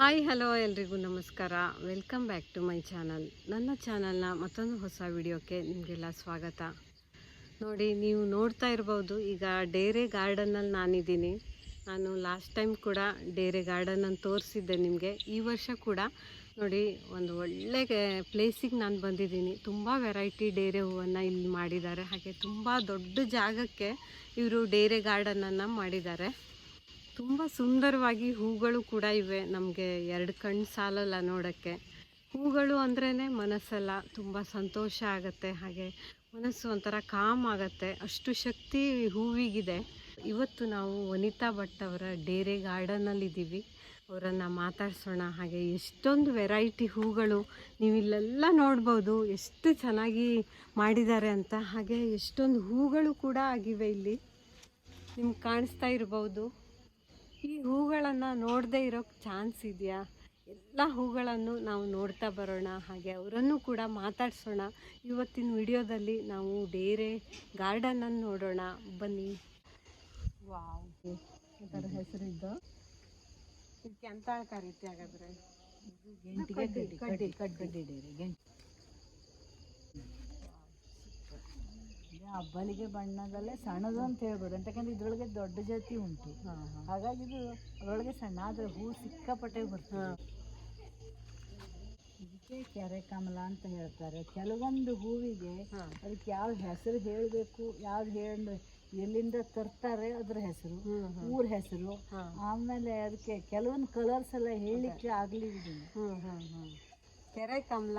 Hi, hello ಎಲ್ರಿಗೂ ನಮಸ್ಕಾರ. Welcome back to my channel. ನನ್ನ ಚಾನಲ್ನ ಮತ್ತೊಂದು ಹೊಸ ವಿಡಿಯೋಕ್ಕೆ ನಿಮಗೆಲ್ಲ ಸ್ವಾಗತ. ನೋಡಿ, ನೀವು ನೋಡ್ತಾ ಇರ್ಬೋದು, ಈಗ ಡೇರೆ ಗಾರ್ಡನ್ನಲ್ಲಿ ನಾನಿದ್ದೀನಿ. ನಾನು ಲಾಸ್ಟ್ ಟೈಮ್ ಕೂಡ ಡೇರೆ ಗಾರ್ಡನನ್ನು ತೋರಿಸಿದ್ದೆ ನಿಮಗೆ. ಈ ವರ್ಷ ಕೂಡ ನೋಡಿ, ಒಂದು ಒಳ್ಳೆ ಪ್ಲೇಸಿಗೆ ನಾನು ಬಂದಿದ್ದೀನಿ. ತುಂಬ ವೆರೈಟಿ ಡೇರೆ ಹೂವನ್ನು ಇಲ್ಲಿ ಮಾಡಿದ್ದಾರೆ. ಹಾಗೆ ತುಂಬ ದೊಡ್ಡ ಜಾಗಕ್ಕೆ ಇವರು ಡೇರೆ ಗಾರ್ಡನನ್ನು ಮಾಡಿದ್ದಾರೆ. ತುಂಬ ಸುಂದರವಾಗಿ ಹೂಗಳು ಕೂಡ ಇವೆ ನಮಗೆ ಎರಡು ಕಣ್ಣು ಸಾಲಲ್ಲ ನೋಡೋಕ್ಕೆ. ಹೂಗಳು ಅಂದ್ರೇ ಮನಸ್ಸೆಲ್ಲ ತುಂಬ ಸಂತೋಷ ಆಗುತ್ತೆ, ಹಾಗೆ ಮನಸ್ಸು ಒಂಥರ ಕಾಮ್ ಆಗುತ್ತೆ, ಅಷ್ಟು ಶಕ್ತಿ ಹೂವಿಗಿದೆ. ಇವತ್ತು ನಾವು ವನಿತಾ ಭಟ್ ಅವರ ಡೇರೆ ಗಾರ್ಡನಲ್ಲಿದ್ದೀವಿ ಅವರನ್ನು ಮಾತಾಡ್ಸೋಣ, ಹಾಗೆ ಎಷ್ಟೊಂದು ವೆರೈಟಿ ಹೂಗಳು ನೀವು ಇಲ್ಲೆಲ್ಲ ನೋಡ್ಬೋದು, ಎಷ್ಟು ಚೆನ್ನಾಗಿ ಮಾಡಿದ್ದಾರೆ ಅಂತ, ಹಾಗೆ ಎಷ್ಟೊಂದು ಹೂಗಳು ಕೂಡ ಆಗಿವೆ ಇಲ್ಲಿ. ನಿಮ್ಗೆ ಕಾಣಿಸ್ತಾ ಇರ್ಬೋದು. ಈ ಹೂಗಳನ್ನು ನೋಡದೇ ಇರೋಕ್ಕೆ ಚಾನ್ಸ್ ಇದೆಯಾ? ಎಲ್ಲ ಹೂಗಳನ್ನು ನಾವು ನೋಡ್ತಾ ಬರೋಣ ಹಾಗೆ ಅವರನ್ನು ಕೂಡ ಮಾತಾಡ್ಸೋಣ. ಇವತ್ತಿನ ವಿಡಿಯೋದಲ್ಲಿ ನಾವು ಡೇರೆ ಗಾರ್ಡನನ್ನು ನೋಡೋಣ. ಬನ್ನಿ. ವಾವ್. ಹೆಸರಿದ್ದು? ಇದಕ್ಕೆ ಅಂತ ಕರೀತಿ ಹಾಗಾದ್ರೆ? ಕಡ್ಡಿ, ಕಡ್ಡಿ ಕಡ್ಡಿ, ಕಡ್ಡಿ. ಕಡ್ಡಿ ಡೇರಿ ಗಂಟಿ. ಇದು ಹಬ್ಬಲಿಗೆ ಬಣ್ಣದಲ್ಲೇ ಸಣ್ಣದು ಅಂತ ಹೇಳ್ಬೋದು. ಯಾಕಂದ್ರೆ ಇದ್ರೊಳಗೆ ದೊಡ್ಡ ಜಾತಿ ಉಂಟು. ಹಾಗಾಗಿ ಇದು ಅದರೊಳಗೆ ಸಣ್ಣ ಆದರೆ ಹೂ ಸಿಕ್ಕಾಪಟ್ಟೆ ಬರ್ತದೆ. ಇದಕ್ಕೆ ಕೆರೆ ಕಮಲ ಅಂತ ಹೇಳ್ತಾರೆ. ಕೆಲವೊಂದು ಹೂವಿಗೆ ಅದಕ್ಕೆ ಯಾವ ಹೆಸರು ಹೇಳಬೇಕು ಯಾವ್ದು ಹೇಳಿ ಎಲ್ಲಿಂದ ತರ್ತಾರೆ ಅದ್ರ ಹೆಸರು ಊರ ಹೆಸರು. ಆಮೇಲೆ ಅದಕ್ಕೆ ಕೆಲವೊಂದು ಕಲರ್ಸ್ ಎಲ್ಲ ಹೇಳಲಿಕ್ಕೆ ಆಗಲಿಲ್ಲ ಕೆರೆ ಕಮಲ.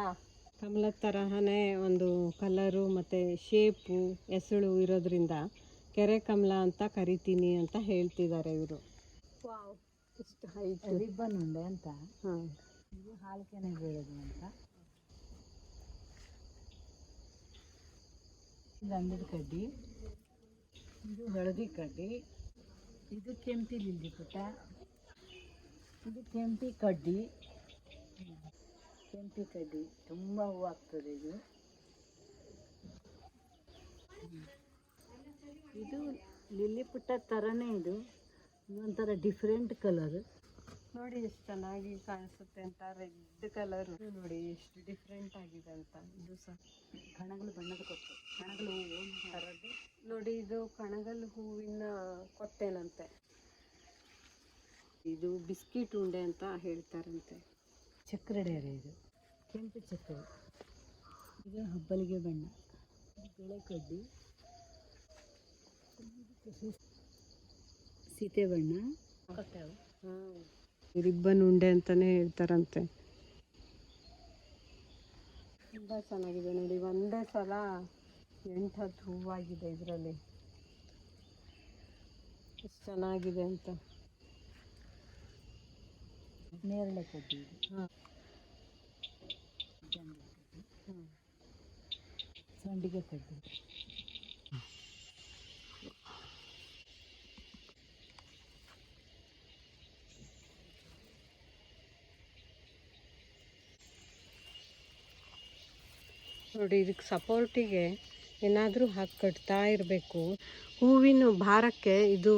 ಕಮಲ ತರಹನೇ ಒಂದು ಕಲರು ಮತ್ತು ಶೇಪು ಎಸಳು ಇರೋದ್ರಿಂದ ಕೆರೆ ಕಮಲ ಅಂತ ಕರಿತೀನಿ ಅಂತ ಹೇಳ್ತಿದ್ದಾರೆ ಇವರು. ಇಷ್ಟು ಹೈಟ್ ರಿಬ್ಬನ್ ಉಂಡೆ ಅಂತ? ಹಾಂ. ಇದು ಹಾಲಿಕೆನೆ ಬೀಳೋದು ಅಂತ? ಇದು ಕಡ್ಡಿ ಇದು ಹಳದಿ ಕಡ್ಡಿ ಇದು ಕೆಂಪಿ ಲಿಲ್ಲಿ ಪುಟ್ಟ ಇದು ಕೆಂಪಿ ಕಡ್ಡಿ. ಕೆಂಪಿ ಕಡ್ಡಿ ತುಂಬ ಹೂವು ಆಗ್ತದೆ ಇದು. ಇದು ಲಿಲ್ಲಿ ಪುಟ್ಟ ಥರನೇ ಇದು. ಒಂಥರ ಡಿಫ್ರೆಂಟ್ ಕಲರ್ ನೋಡಿ ಎಷ್ಟು ಚೆನ್ನಾಗಿ ಕಾಣಿಸುತ್ತೆ ಅಂತ ರೆಡ್ ಕಲರ್ ನೋಡಿ ಎಷ್ಟು ಡಿಫ್ರೆಂಟ್ ಆಗಿದೆ ಅಂತ. ಇದು ಸಹ ಕಣಗಲು ಬಣ್ಣದ ಕೊಟ್ಟು ಕಣಗಲು ಹೂವು ಥರದ್ದು ನೋಡಿ ಇದು ಕಣಗಲು ಹೂವಿನ ಕೊಟ್ಟೆನಂತೆ ಇದು ಬಿಸ್ಕಿಟ್ ಉಂಡೆ ಅಂತ ಹೇಳ್ತಾರಂತೆ. ಚಕ್ರ ಡೇರೆ ಇದು. ಕೆಂಪು ಚಕ್ರೆ. ಇದು ಹಬ್ಬಲಿಗೆ ಬಣ್ಣ. ಬೆಳೆ ಕಡ್ಡಿ ಸೀತೆ ಬಣ್ಣ. ರಿಬ್ಬನ್ ಉಂಡೆ ಅಂತಾನೆ ಹೇಳ್ತಾರಂತೆ. ತುಂಬ ಚೆನ್ನಾಗಿದೆ ನೋಡಿ ಒಂದೇ ಸಲ ಎಂಟು ಹತ್ತು ಹೂವಾಗಿದೆ ಇದರಲ್ಲಿ. ಎಷ್ಟು ಚೆನ್ನಾಗಿದೆ ಅಂತ. ನೇರಳೆ ಇದು ಹಾಂ ಜಂಗಲ್ ಕಡ್ಡಿ ಹ್ಞೂ ಸಂಡಿಗೆ ನೋಡಿ, ಇದಕ್ಕೆ ಸಪೋರ್ಟಿಗೆ ಏನಾದರೂ ಹಾಕಿ ಕಟ್ತಾ ಇರಬೇಕು. ಹೂವಿನ ಭಾರಕ್ಕೆ ಇದು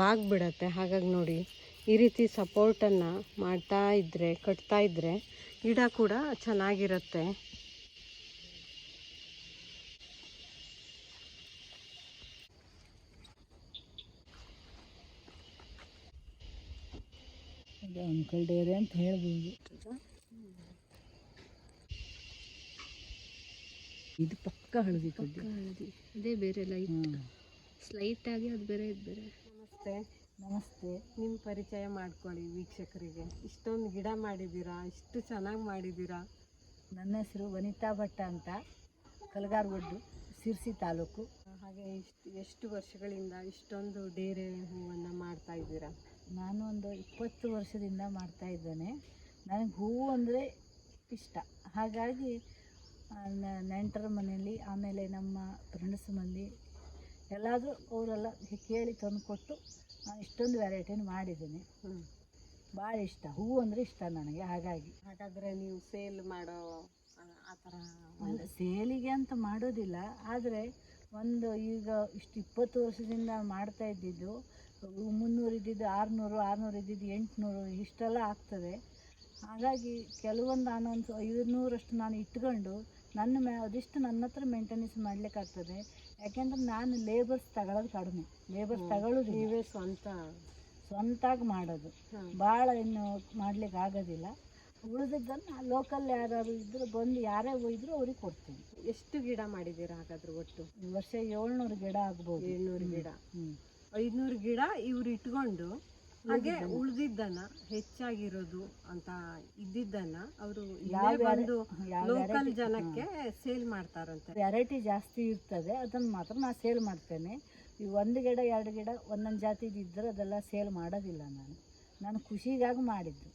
ಬಾಗ್ಬಿಡತ್ತೆ ಹಾಗಾಗಿ ನೋಡಿ, ಈ ರೀತಿ ಸಪೋರ್ಟನ್ನು ಮಾಡ್ತಾ ಇದ್ದರೆ ಕಟ್ತಾ ಇದ್ದರೆ ಗಿಡ ಕೂಡ ಚೆನ್ನಾಗಿರುತ್ತೆ. ಇದು ಅಂಕಲ್ ಡೇರೆ ಅಂತ ಹೇಳ್ಬೋದು. ಇದು ಪಕ್ಕ ಹಳದಿ ಕಡ್ಡಿ ಹಳದಿ. ಅದೇ ಬೇರೆ ಲೈಟ್. ಸ್ಲೈಟ್ ಆಗಿ ಅದು ಬೇರೆ ಇದು ಬೇರೆ. ನಮಸ್ತೆ. ನಮಸ್ತೆ. ನಿಮ್ಮ ಪರಿಚಯ ಮಾಡ್ಕೊಳ್ಳಿ ವೀಕ್ಷಕರಿಗೆ. ಇಷ್ಟೊಂದು ಗಿಡ ಮಾಡಿದ್ದೀರಾ? ಇಷ್ಟು ಚೆನ್ನಾಗಿ ಮಾಡಿದ್ದೀರಾ? ನನ್ನ ಹೆಸರು ವನಿತಾ ಭಟ್ಟ ಅಂತ. ಕಲಗಾರ್ಗೊಡ್ಡು ಸಿರ್ಸಿ ತಾಲೂಕು. ಹಾಗೆ ಇಷ್ಟು ಎಷ್ಟು ವರ್ಷಗಳಿಂದ ಇಷ್ಟೊಂದು ಡೇರೆ ಹೂವನ್ನು ಮಾಡ್ತಾ ಇದ್ದೀರಾ? ನಾನು ಒಂದು ಇಪ್ಪತ್ತು ವರ್ಷದಿಂದ ಮಾಡ್ತಾ ಇದ್ದೇನೆ. ನನಗೆ ಹೂವು ಅಂದರೆ ಇಷ್ಟ. ಹಾಗಾಗಿ ನೆಂಟರ ಮನೆಯಲ್ಲಿ ಆಮೇಲೆ ನಮ್ಮ ಫ್ರೆಂಡ್ಸ್ ಮಂದಿ ಎಲ್ಲಾದರೂ ಅವರೆಲ್ಲ ಕೇಳಿ ತಂದುಕೊಟ್ಟು ನಾನು ಇಷ್ಟೊಂದು ವೆರೈಟಿನ ಮಾಡಿದ್ದೀನಿ. ಭಾಳ ಇಷ್ಟ. ಹೂವು ಅಂದರೆ ಇಷ್ಟ ನನಗೆ ಹಾಗಾಗಿ. ಹಾಗಾದರೆ ನೀವು ಸೇಲ್ ಮಾಡೋ ಆ ಥರ ಸೇಲಿಗೆ ಅಂತ ಮಾಡೋದಿಲ್ಲ. ಆದರೆ ಒಂದು ಈಗ ಇಷ್ಟು ಇಪ್ಪತ್ತು ವರ್ಷದಿಂದ ಮಾಡ್ತಾ ಇದ್ದಿದ್ದು ಮುನ್ನೂರು ಇದ್ದಿದ್ದು ಆರುನೂರು ಆರುನೂರು ಇದ್ದಿದ್ದು ಎಂಟುನೂರು ಇಷ್ಟೆಲ್ಲ ಆಗ್ತದೆ. ಹಾಗಾಗಿ ಕೆಲವೊಂದು ನಾನೊಂದು ಐದುನೂರಷ್ಟು ನಾನು ಇಟ್ಕೊಂಡು ನನ್ನ ಮೇ ಅದಿಷ್ಟು ನನ್ನ ಹತ್ರ ಮೇಂಟೆನೆನ್ಸ್ ಮಾಡ್ಲಿಕ್ಕಾಗ್ತದೆ ಯಾಕೆಂದ್ರೆ ನಾನು ಲೇಬರ್ಸ್ ತಗೊಳ್ಳೋದು ಕಡಿಮೆ. ಲೇಬರ್ಸ್. ತಗೊಳ್ಳೋದು ನೀವೇ ಸ್ವಂತ. ಸ್ವಂತಾಗಿ ಮಾಡೋದು. ಭಾಳ ಇನ್ನು ಮಾಡ್ಲಿಕ್ಕೆ ಆಗೋದಿಲ್ಲ. ಉಳಿದಿದ್ದನ್ನು ಲೋಕಲ್ ಯಾರು ಇದ್ದರೂ ಬಂದು ಯಾರೇ ಒಯ್ದ್ರು ಅವ್ರಿಗೆ ಕೊಡ್ತೀನಿ. ಎಷ್ಟು ಗಿಡ ಮಾಡಿದ್ದೀರಾ ಹಾಗಾದ್ರೆ ಒಟ್ಟು? ಈ ವರ್ಷ ಏಳ್ನೂರು ಗಿಡ ಆಗ್ಬೋದು. ಏಳ್ನೂರು ಗಿಡ. ಹ್ಞೂ ಐದ್ನೂರು ಗಿಡ ಇವ್ರು ಇಟ್ಕೊಂಡು ಹಾಗೆ ಉಳ್ದಿದ್ದನ್ನ. ಹೆಚ್ಚಾಗಿರೋದು ಅಂತ ಇದ್ದಿದ್ದನ್ನ ಅವರು ಬಂದು ಲೋಕಲ್ ಜನಕ್ಕೆ ಸೇಲ್ ಮಾಡ್ತಾರಂತೆ. ವೆರೈಟಿ ಜಾಸ್ತಿ ಇರ್ತದೆ ಅದನ್ನ ಮಾತ್ರ ನಾನು ಸೇಲ್ ಮಾಡ್ತೇನೆ. ಈ ಒಂದು ಗಿಡ ಎರಡು ಗಿಡ ಒಂದೊಂದು ಜಾತಿದು ಇದ್ದರೆ ಅದೆಲ್ಲ ಸೇಲ್ ಮಾಡೋದಿಲ್ಲ ನಾನು. ನಾನು ಖುಷಿಗಾಗಿ ಮಾಡಿದ್ದು.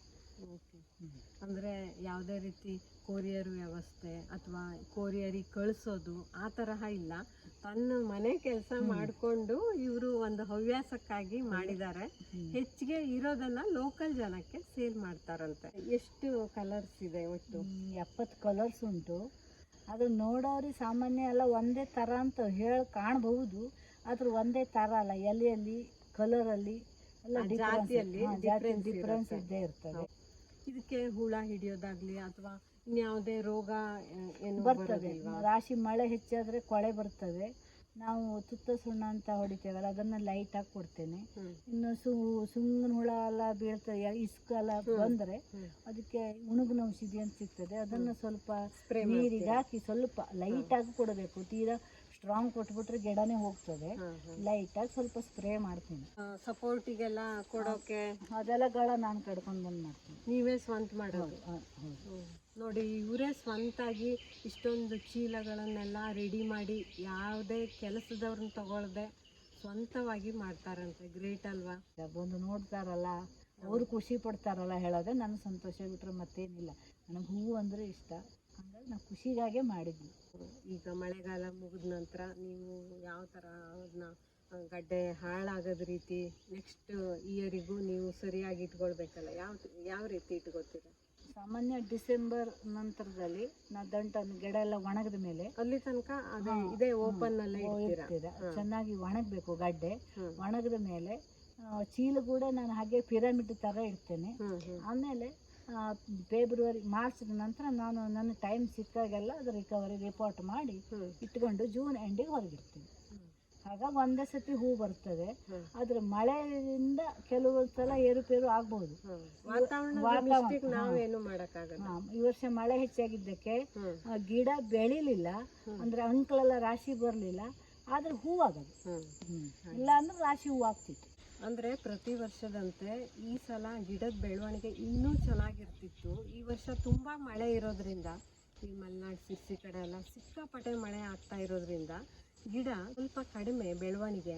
ಅಂದ್ರೆ ಯಾವುದೇ ರೀತಿ ಕೊರಿಯರ್ ವ್ಯವಸ್ಥೆ ಅಥವಾ ಕೊರಿಯರಿಗೆ ಕಳಿಸೋದು ಆ ತರಹ ಇಲ್ಲ. ತನ್ನ ಮನೆ ಕೆಲಸ ಮಾಡ್ಕೊಂಡು ಇವರು ಒಂದು ಹವ್ಯಾಸಕ್ಕಾಗಿ ಮಾಡಿದ್ದಾರೆ. ಹೆಚ್ಚಿಗೆ ಇರೋದನ್ನ ಲೋಕಲ್ ಜನಕ್ಕೆ ಸೇಲ್ ಮಾಡ್ತಾರಂತೆ. ಎಷ್ಟು ಕಲರ್ಸ್ ಇದೆ ಒಟ್ಟು? ಎಪ್ಪತ್ತು ಕಲರ್ಸ್ ಉಂಟು. ಅದು ನೋಡೋರಿ ಸಾಮಾನ್ಯ ಎಲ್ಲ ಒಂದೇ ಥರ ಅಂತ ಹೇಳಿ ಕಾಣಬಹುದು. ಆದ್ರೆ ಒಂದೇ ಥರ ಅಲ್ಲ ಎಲೆಯಲ್ಲಿ ಕಲರಲ್ಲಿ ಎಲ್ಲ ಜಾತಿಯಲ್ಲಿ ಡಿಫ್ರೆನ್ಸ್ ಇದ್ದೇ ಇರ್ತದೆ. ಇದಕ್ಕೆ ಹುಳ ಹಿಡಿಯೋದಾಗ್ಲಿ ಅಥವಾ ಇನ್ಯಾವುದೇ ರೋಗ ಏನು ಬರ್ತದೆ. ರಾಶಿ ಮಳೆ ಹೆಚ್ಚಾದ್ರೆ ಕೊಳೆ ಬರ್ತದೆ. ನಾವು ತುತ್ತ ಸುಣ್ಣ ಅಂತ ಹೊಡಿತೇವಲ್ಲ ಅದನ್ನ ಲೈಟ್ ಆಗಿ ಕೊಡ್ತೇನೆ. ಇನ್ನು ಸು ಸುಂಗನ ಹುಳ ಎಲ್ಲ ಬೀಳ್ತದೆ ಇಸ್ಕ ಎಲ್ಲ ಬಂದ್ರೆ ಅದಕ್ಕೆ ಉಣುಗಿನ ಔಷಧಿ ಅಂತ ಸಿಗ್ತದೆ. ಅದನ್ನ ಸ್ವಲ್ಪ ನೀರಿಗೆ ಹಾಕಿ ಸ್ವಲ್ಪ ಲೈಟ್ ಆಗಿ ಕೊಡಬೇಕು. ತೀರಾ ಸ್ಟ್ರಾಂಗ್ ಕೊಟ್ಬಿಟ್ರೆ ಗಿಡನೇ ಹೋಗ್ತದೆ. ಲೈಟ್ ಆಗಿ ಸ್ವಲ್ಪ ಸ್ಪ್ರೇ ಮಾಡ್ತೀನಿ. ಸಪೋರ್ಟಿಗೆಲ್ಲ ಕೊಡೋಕೆ ಅದೆಲ್ಲ ಗಳ ನಾನು ಕಡ್ಕೊಂಡು ಬಂದು ಮಾಡ್ತೀನಿ. ನೀವೇ ಸ್ವಂತ ಮಾಡೋದು. ನೋಡಿ ಇವರೇ ಸ್ವಂತಾಗಿ ಇಷ್ಟೊಂದು ಚೀಲಗಳನ್ನೆಲ್ಲ ರೆಡಿ ಮಾಡಿ ಯಾವುದೇ ಕೆಲಸದವ್ರನ್ನ ತಗೊಳ್ದೆ ಸ್ವಂತವಾಗಿ ಮಾಡ್ತಾರಂತೆ. ಗ್ರೇಟ್ ಅಲ್ವಾ? ಬಂದು ನೋಡ್ತಾರಲ್ಲ ಅವ್ರು ಖುಷಿ ಪಡ್ತಾರಲ್ಲ ಹೇಳೋದೇ ನನಗೆ ಸಂತೋಷ ಬಿಟ್ರೆ ಮತ್ತೇನಿಲ್ಲ. ನನಗೆ ಹೂವು ಅಂದರೆ ಇಷ್ಟ. ಹಂಗಾಗಿ ನಾನು ಖುಷಿಗಾಗೆ ಮಾಡಿದ್ವಿ ಈಗ ಮಳೆಗಾಲ ಮುಗಿದ ನಂತರ ನೀವು ಯಾವ ಥರ ಅದನ್ನ ಗಡ್ಡೆ ಹಾಳಾಗದ ರೀತಿ ನೆಕ್ಸ್ಟ್ ಇಯರಿಗೂ ನೀವು ಸರಿಯಾಗಿ ಇಟ್ಕೊಳ್ಬೇಕಲ್ಲ ಯಾವ ಯಾವ ರೀತಿ ಇಟ್ಕೋತೀರ ಸಾಮಾನ್ಯ ಡಿಸೆಂಬರ್ ನಂತರದಲ್ಲಿ ನಾ ದಂಟನ್ನು ಗಿಡ ಎಲ್ಲ ಒಣಗಿದ ಮೇಲೆ ಅಲ್ಲಿ ತನಕ ಅದೇ ಇದೇ. ಓಪನ್ ಅಲ್ಲೇ ಇರ್ತೀರ. ಚೆನ್ನಾಗಿ ಒಣಗಬೇಕು ಗಡ್ಡೆ. ಒಣಗಿದ ಮೇಲೆ ಚೀಲ ಕೂಡ ನಾನು ಹಾಗೆ ಪಿರಮಿಡ್ ತರ ಇಡ್ತೇನೆ ಆಮೇಲೆ ಫೆಬ್ರವರಿ ಮಾರ್ಚ್ ನಂತರ ನಾನು ನನ್ನ ಟೈಮ್ ಸಿಕ್ಕಾಗೆಲ್ಲ ಅದು ರಿಕವರಿ ರಿಪೋರ್ಟ್ ಮಾಡಿ ಇಟ್ಕೊಂಡು ಜೂನ್ ಎಂಡಿಗೆ ಹೊರಗಿಡ್ತೀನಿ. ಆಗ ಒಂದೇ ಸತಿ ಹೂ ಬರ್ತದೆ. ಆದ್ರೆ ಮಳೆಯಿಂದ ಕೆಲವು ಸಲ ಏರುಪೇರು ಆಗ್ಬಹುದು ಈ ವರ್ಷ ಮಳೆ ಹೆಚ್ಚಾಗಿದ್ದಕ್ಕೆ ಆ, ಗಿಡ ಬೆಳಿಲಿಲ್ಲ. ಅಂದ್ರೆ ಅಂಕಳೆಲ್ಲ ರಾಶಿ ಬರಲಿಲ್ಲ. ಆದ್ರೆ ಹೂವಾಗದು ಆಗದು. ಇಲ್ಲ ಅಂದ್ರೆ ರಾಶಿ ಹೂ ಆಗ್ತಿತ್ತು. ಅಂದ್ರೆ ಪ್ರತಿ ವರ್ಷದಂತೆ ಈ ಸಲ ಗಿಡದ ಬೆಳವಣಿಗೆ ಇನ್ನೂ ಚೆನ್ನಾಗಿರ್ತಿತ್ತು. ಈ ವರ್ಷ ತುಂಬಾ ಮಳೆ ಇರೋದ್ರಿಂದ ಈ ಮಲೆನಾಡು ಸಿರ್ಸಿ ಕಡೆ ಎಲ್ಲ ಸಿಕ್ಕಾಪಟ್ಟೆ ಮಳೆ ಆಗ್ತಾ ಇರೋದ್ರಿಂದ ಗಿಡ ಸ್ವಲ್ಪ ಕಡಿಮೆ ಬೆಳವಣಿಗೆ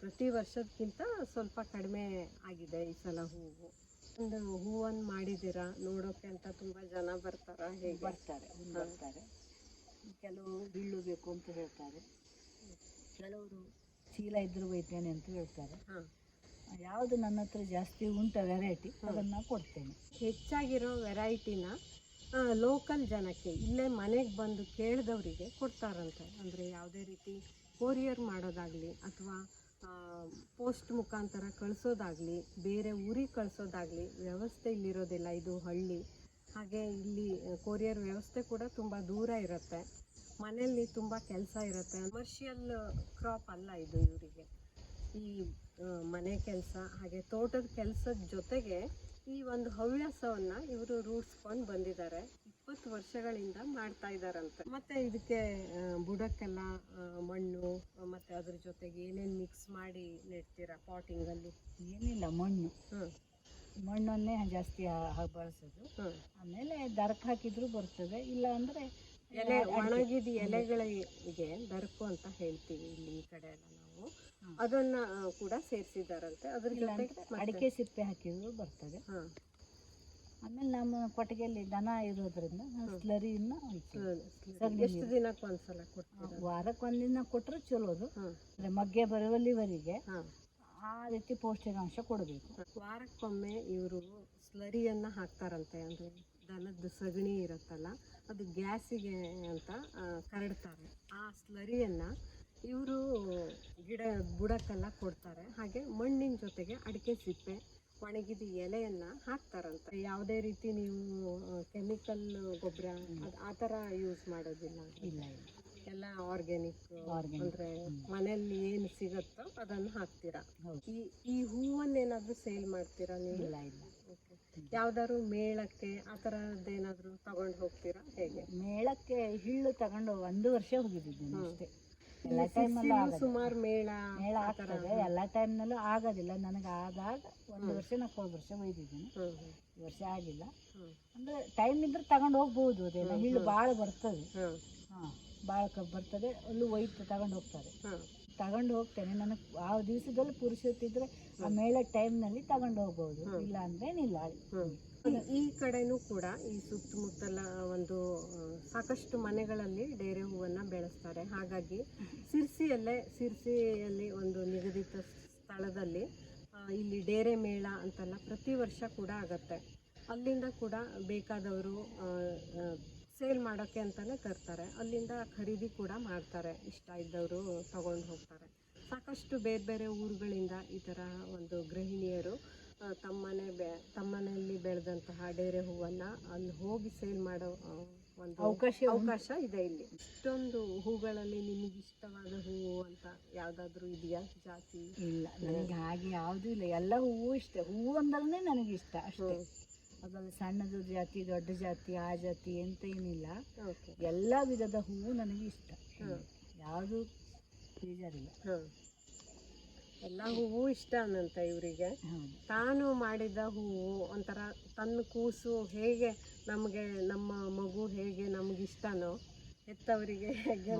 ಪ್ರತಿ ವರ್ಷದಕ್ಕಿಂತ ಸ್ವಲ್ಪ ಕಡಿಮೆ ಆಗಿದೆ ಈ ಸಲ ಹೂವು. ಒಂದು ಹೂವನ್ನು ಮಾಡಿದ್ದೀರಾ? ನೋಡೋಕೆ ಅಂತ ತುಂಬಾ ಜನ ಬರ್ತಾರ? ಹೇಗೆ? ಬರ್ತಾರೆ ಕೆಲವು ಬರ್ತಾರೆ. ಬೇಕು ಬೀಳಬೇಕು ಅಂತ ಹೇಳ್ತಾರೆ. ಕೆಲವರು ಚೀಲ ಇದ್ರೂ ಒಯ್ತೇನೆ ಅಂತ ಹೇಳ್ತಾರೆ. ಹಾ. ಯಾವುದು ನನ್ನ ಹತ್ರ ಜಾಸ್ತಿ ಉಂಟ ವೆರೈಟಿ ಅದನ್ನ ಕೊಡ್ತೇನೆ. ಹೆಚ್ಚಾಗಿರೋ ವೆರೈಟಿನ ಲೋಕಲ್ ಜನಕ್ಕೆ, ಇಲ್ಲೇ ಮನೆಗೆ ಬಂದು ಕೇಳಿದವರಿಗೆ ಕೊಡ್ತಾರಂತೆ. ಅಂದರೆ ಯಾವುದೇ ರೀತಿ ಕೊರಿಯರ್ ಮಾಡೋದಾಗಲಿ ಅಥವಾ ಪೋಸ್ಟ್ ಮುಖಾಂತರ ಕಳಿಸೋದಾಗಲಿ, ಬೇರೆ ಊರಿಗೆ ಕಳಿಸೋದಾಗಲಿ ವ್ಯವಸ್ಥೆ ಇಲ್ಲಿರೋದಿಲ್ಲ, ಇದು ಹಳ್ಳಿ. ಹಾಗೆ ಇಲ್ಲಿ ಕೊರಿಯರ್ ವ್ಯವಸ್ಥೆ ಕೂಡ ತುಂಬ ದೂರ ಇರುತ್ತೆ. ಮನೆಯಲ್ಲಿ ತುಂಬ ಕೆಲಸ ಇರುತ್ತೆ. ಕಮರ್ಷಿಯಲ್ ಕ್ರಾಪ್ ಅಲ್ಲ ಇದು ಇವರಿಗೆ. ಈ ಮನೆ ಕೆಲಸ ಹಾಗೆ ತೋಟದ ಕೆಲಸದ ಜೊತೆಗೆ ಈ ಒಂದು ಹವ್ಯಾಸವನ್ನ ಇವರು ರೂಢಿಸ್ಕೊಂಡು ಬಂದಿದ್ದಾರೆ ಇಪ್ಪತ್ತು ವರ್ಷಗಳಿಂದ ಮಾಡ್ತಾ ಇದ್ದಾರಂತೆ ಮತ್ತೆ ಇದಕ್ಕೆ ಬುಡಕ್ಕೆಲ್ಲ ಮಣ್ಣು ಮತ್ತೆ ಅದ್ರ ಜೊತೆಗೆ ಏನೇನು ಮಿಕ್ಸ್ ಮಾಡಿ ನೆಡ್ತೀರಾ ಪಾಟಿಂಗಲ್ಲಿ ಏನಿಲ್ಲ ಮಣ್ಣು. ಮಣ್ಣನ್ನೇ ಜಾಸ್ತಿ ಬಳಸೋದು. ಆಮೇಲೆ ದರಕ್ ಹಾಕಿದ್ರು ಬರ್ತದೆ ಇಲ್ಲ ಅಂದ್ರೆ ಎಲೆ ಒಣಗಿದ ಎಲೆಗಳಿಗೆ ದರ್ಕು ಅಂತ ಹೇಳ್ತೀವಿ ಇಲ್ಲಿ ಈ ಕಡೆ ಎಲ್ಲ ನಾವು. ಅದನ್ನ ಕೂಡ ಸೇರಿಸಿದಾರಂತೆ ಅದ್ರ ಅಡಿಕೆ ಸಿಪ್ಪೆ ಹಾಕಿದ್ರು ಬರ್ತದೆ. ಆಮೇಲೆ ನಮ್ಮ ಕೊಟ್ಟಿಗೆಯಲ್ಲಿ ದನ ಇರೋದ್ರಿಂದ. ಸ್ಲರಿನ ಎಷ್ಟು. ದಿನಕ್ಕೆ ಒಂದ್ಸಲ ಕೊಡ್ತೀರಾ? ವಾರಕ್ಕೆ ಒಂದಿನ ಕೊಟ್ಟರೆ ಚಲೋದು. ಮಗ್ಗೆ ಬರುವಲ್ಲಿವರೆಗೆ ಆ ರೀತಿ ಪೌಷ್ಟಿಕಾಂಶ ಕೊಡಬೇಕು. ವಾರಕ್ಕೊಮ್ಮೆ ಇವರು ಸ್ಲರಿಯನ್ನು ಹಾಕ್ತಾರಂತೆ. ಅಂದರೆ ದನದ ಸಗಣಿ ಇರುತ್ತಲ್ಲ ಅದು ಗ್ಯಾಸಿಗೆ ಅಂತ ಕರಡ್ತಾರೆ. ಆ ಸ್ಲರಿಯನ್ನು ಇವರು ಗಿಡ ಬುಡಕ್ಕೆಲ್ಲ ಕೊಡ್ತಾರೆ. ಹಾಗೆ ಮಣ್ಣಿನ ಜೊತೆಗೆ ಅಡಿಕೆ ಸಿಪ್ಪೆ ಒಣಗಿದ ಎಲೆಯನ್ನ ಹಾಕ್ತಾರಂತೆ. ಯಾವುದೇ ರೀತಿ ನೀವು ಕೆಮಿಕಲ್ ಗೊಬ್ಬರ ಆ ಥರ ಯೂಸ್ ಮಾಡೋದಿಲ್ಲ. ಇಲ್ಲ ಎಲ್ಲ ಆರ್ಗ್ಯಾನಿಕ್. ಅಂದ್ರೆ ಮನೆಯಲ್ಲಿ ಏನು ಸಿಗುತ್ತೋ ಅದನ್ನು ಹಾಕ್ತೀರಾ? ಈ ಈ ಹೂವನ್ನೇನಾದ್ರೂ ಸೇಲ್ ಮಾಡ್ತೀರಾ ನೀವು? ಇಲ್ಲ ಇಲ್ಲ. ಯಾವ್ದಾದ್ರು ಮೇಳಕ್ಕೆ ಆ ಥರದ್ದೇನಾದ್ರೂ ತಗೊಂಡು ಹೋಗ್ತೀರಾ? ಹೇಗೆ? ಮೇಳಕ್ಕೆ ಹಿಳ್ಳು ತಗೊಂಡು ಒಂದು ವರ್ಷ ಹೋಗಿದ್ದೀನಿ. ಅಷ್ಟೇ. ಎಲ್ಲ ಟೈಮಲ್ಲೂ ಸುಮಾರು ಮೇಳ ಮೇಳ ಆಗ್ತದೆ ಎಲ್ಲ ಟೈಮ್ನಲ್ಲೂ ಆಗೋದಿಲ್ಲ. ನನಗೆ ಆದಾಗ ಒಂದು ವರ್ಷ ನಾನು ಹೋದ ವರ್ಷ ಒಯ್ದಿದ್ದೀನಿ. ವರ್ಷ ಆಗಿಲ್ಲ. ಅಂದ್ರೆ ಟೈಮ್ ಇದ್ರೆ ತಗೊಂಡು ಹೋಗ್ಬೋದು ಅದೆಲ್ಲ. ಹಿಳ್ಳು ಭಾಳ ಬರ್ತದೆ. ಹಾಂ ಭಾಳ ಬರ್ತದೆ. ಅಲ್ಲೂ ಒಯ್ತು ತಗೊಂಡು ಹೋಗ್ತಾರೆ. ತಗೊಂಡು ಹೋಗ್ತೇನೆ. ನನಗೆ ಆ ದಿವಸದಲ್ಲಿ ಪುರುಷೊತ್ತಿದ್ರೆ ಆ ಮೇಳ ಟೈಮ್ನಲ್ಲಿ ತಗೊಂಡು ಹೋಗ್ಬೋದು. ಇಲ್ಲ ಅಂದ್ರೆ ಹ್ಮ್. ಈ- ಕಡೆನೂ ಕೂಡ ಈ ಸುತ್ತಮುತ್ತಲ ಒಂದು ಸಾಕಷ್ಟು ಮನೆಗಳಲ್ಲಿ ಡೇರೆ ಹೂವನ್ನ ಬೆಳೆಸ್ತಾರೆ. ಹಾಗಾಗಿ ಸಿರ್ಸಿಯಲ್ಲೇ, ಸಿರ್ಸಿಯಲ್ಲಿ ಒಂದು ನಿಗದಿತ ಸ್ಥಳದಲ್ಲಿ ಇಲ್ಲಿ ಡೇರೆ ಮೇಳ ಅಂತೆಲ್ಲ ಪ್ರತಿ ವರ್ಷ ಕೂಡ ಆಗತ್ತೆ. ಅಲ್ಲಿಂದ ಕೂಡ ಬೇಕಾದವರು ಸೇಲ್ ಮಾಡೋಕ್ಕೆ ಅಂತಲೇ ತರ್ತಾರೆ. ಅಲ್ಲಿಂದ ಖರೀದಿ ಕೂಡ ಮಾಡ್ತಾರೆ, ಇಷ್ಟ ಇದ್ದವರು ತಗೊಂಡು ಹೋಗ್ತಾರೆ. ಸಾಕಷ್ಟು ಬೇರೆ ಬೇರೆ ಊರುಗಳಿಂದ ಈ ಥರ ಒಂದು ಗೃಹಿಣಿಯರು ತಮ್ಮನೆ ಬೆ ತಮ್ಮನೆಯಲ್ಲಿ ಬೆಳೆದಂತಹ ಡೇರೆ ಹೂವನ್ನು ಅಲ್ಲಿ ಹೋಗಿ ಸೇಲ್ ಮಾಡೋ ಒಂದು ಅವಕಾಶ ಅವಕಾಶ ಇದೆ ಇಲ್ಲಿ. ಇಷ್ಟೊಂದು ಹೂಗಳಲ್ಲಿ ನಿಮಗೆ ಇಷ್ಟವಾದ ಹೂವು ಅಂತ ಯಾವುದಾದ್ರೂ ಇದೆಯಾ? ಜಾತಿ? ಇಲ್ಲ ನನಗೆ ಹಾಗೆ ಯಾವುದೂ ಇಲ್ಲ. ಎಲ್ಲ ಹೂವು ಇಷ್ಟ. ಹೂವು ಅಂದ್ರೆ ನನಗೆ ಇಷ್ಟ ಅಷ್ಟೇ. ಅದರಲ್ಲಿ ಸಣ್ಣದು ಜಾತಿ ದೊಡ್ಡ ಜಾತಿ ಆ ಜಾತಿ ಎಂತ ಏನಿಲ್ಲ. ಓಕೆ. ಎಲ್ಲ ವಿಧದ ಹೂವು ನನಗೆ ಇಷ್ಟ. ಯಾವುದು ಬೇಜಾರಿಲ್ಲ. ಎಲ್ಲ ಹೂವು ಇಷ್ಟ ಅನ್ನಂತ ಇವರಿಗೆ. ತಾನು ಮಾಡಿದ ಹೂವು ಒಂಥರ ತನ್ನ ಕೂಸು ಹೇಗೆ ನಮಗೆ ನಮ್ಮ ಮಗು ಹೇಗೆ ನಮಗಿಷ್ಟನೋ ಹೆತ್ತವರಿಗೆ ಹೇಗೆ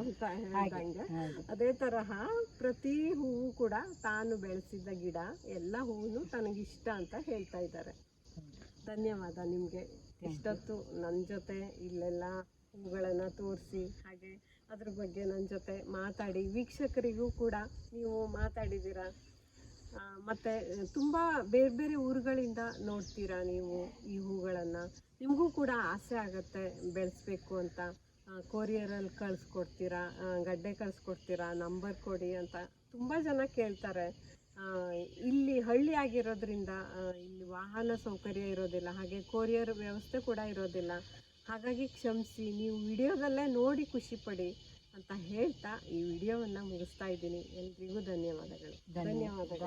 ಅಂತ ಹೇಳ್ದಂಗೆ ಅದೇ ತರಹ ಪ್ರತಿ ಹೂವು ಕೂಡ ತಾನು ಬೆಳೆಸಿದ ಗಿಡ ಎಲ್ಲ ಹೂವು ತನಗಿಷ್ಟ ಅಂತ ಹೇಳ್ತಾ ಇದ್ದಾರೆ. ಧನ್ಯವಾದ ನಿಮಗೆ. ಇಷ್ಟೊತ್ತು ನನ್ನ ಜೊತೆ ಇಲ್ಲೆಲ್ಲ ಹೂಗಳನ್ನು ತೋರಿಸಿ ಹಾಗೆ ಅದ್ರ ಬಗ್ಗೆ ನನ್ನ ಜೊತೆ ಮಾತಾಡಿ. ವೀಕ್ಷಕರಿಗೂ ಕೂಡ ನೀವು ಮಾತಾಡಿದ್ದೀರಾ? ಮತ್ತು ತುಂಬ ಬೇರೆ ಬೇರೆ ಊರುಗಳಿಂದ ನೋಡ್ತೀರಾ ನೀವು ಈ ಹೂಗಳನ್ನು? ನಿಮಗೂ ಕೂಡ ಆಸೆ ಆಗುತ್ತೆ ಬೆಳೆಸ್ಬೇಕು ಅಂತ. ಕೊರಿಯರಲ್ಲಿ ಕಳಿಸ್ಕೊಡ್ತೀರಾ? ಗಡ್ಡೆ ಕಳಿಸ್ಕೊಡ್ತೀರಾ? ನಂಬರ್ ಕೊಡಿ ಅಂತ ತುಂಬ ಜನ ಕೇಳ್ತಾರೆ. ಇಲ್ಲಿ ಹಳ್ಳಿ ಆಗಿರೋದ್ರಿಂದ ಇಲ್ಲಿ ವಾಹನ ಸೌಕರ್ಯ ಇರೋದಿಲ್ಲ. ಹಾಗೆ ಕೊರಿಯರ್ ವ್ಯವಸ್ಥೆ ಕೂಡ ಇರೋದಿಲ್ಲ. ಹಾಗಾಗಿ ಕ್ಷಮಿಸಿ ನೀವು ವಿಡಿಯೋದಲ್ಲೇ ನೋಡಿ ಖುಷಿ ಪಡಿ ಅಂತ ಹೇಳ್ತಾ ಈ ವಿಡಿಯೋವನ್ನು ಮುಗಿಸ್ತಾ ಇದ್ದೀನಿ. ಎಲ್ರಿಗೂ ಧನ್ಯವಾದಗಳು. ಧನ್ಯವಾದಗಳು.